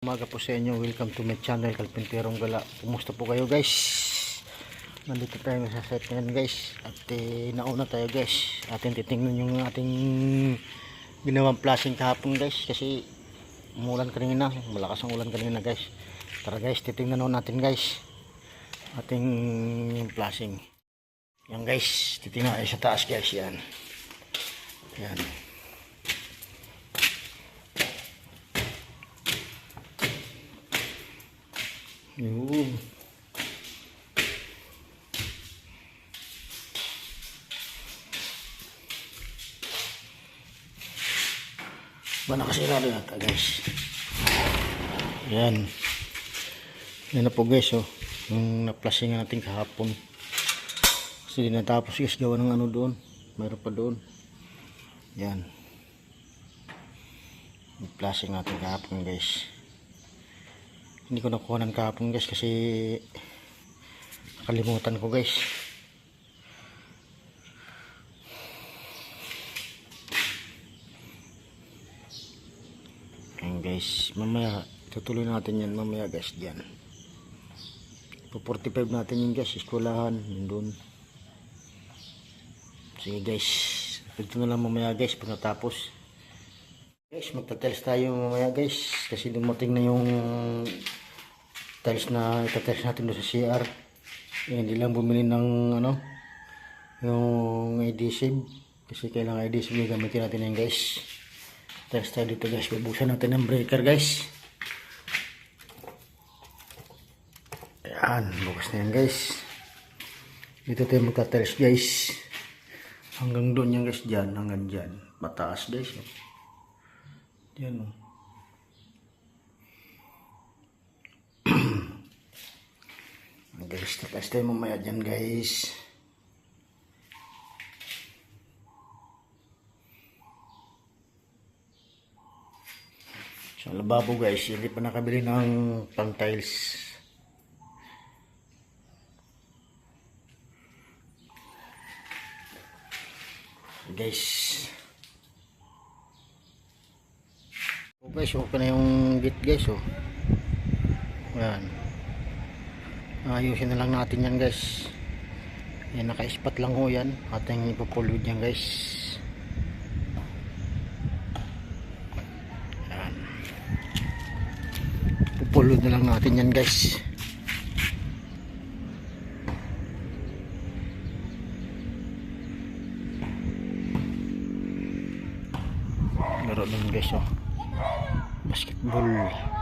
Umaga po sa inyo, welcome to my channel Kalpinterong Gala. Kumusta po kayo guys? Nandito tayo sa set ngayon guys. At eh, nauna tayo guys. Atin titingnan yung ating ginawang flashing kahapon guys. Kasi umulan kanina. Malakas ang ulan kanina guys. Tara guys, titingnan natin guys. Ating yung. Yan guys, titingnan tayo sa taas guys. Yan. Yan. Yun. Ba nakasirado yata guys. Yan. Yan na po guys oh. Yung na-flashing natin kahapon. Kasi di natapos guys gawa ng ano doon. Mayroon pa doon. Yan. Yung flashing natin kahapon guys hindi ko nakuha ng kahapon guys kasi nakalimutan ko guys. Ayan guys. Mamaya tutuloy natin yan mamaya guys dyan. Po 45 natin yun guys iskulahan yun dun sige guys. Ito na lang mamaya guys pag natapos. Guys magta-tiles tayo mamaya guys kasi dumating na yung tiles na itatiles natin doon sa CR eh, hindi lang bumili ng ano yung adhesive kasi kailangan adhesive yung gamitin natin yan guys. Tiles tayo dito guys. Bubuksan natin ng breaker guys. Ayan bukas na yan guys. Dito tayo magta-tiles guys. Hanggang doon yan guys. Dyan hanggang dyan mataas guys. Yan oh guys tatas tayo mamaya dyan guys. Sa lababo guys. Hindi pa nakabili ng pang tiles. Guys. Oh guys na yung gate guys oh. Yan ayusin na lang natin yan guys. Yan naka-spot lang ho yan. Ating ipupulwid yan guys. Yan. Pupulwid na lang natin yan guys. Laro lang guys oh. Basketball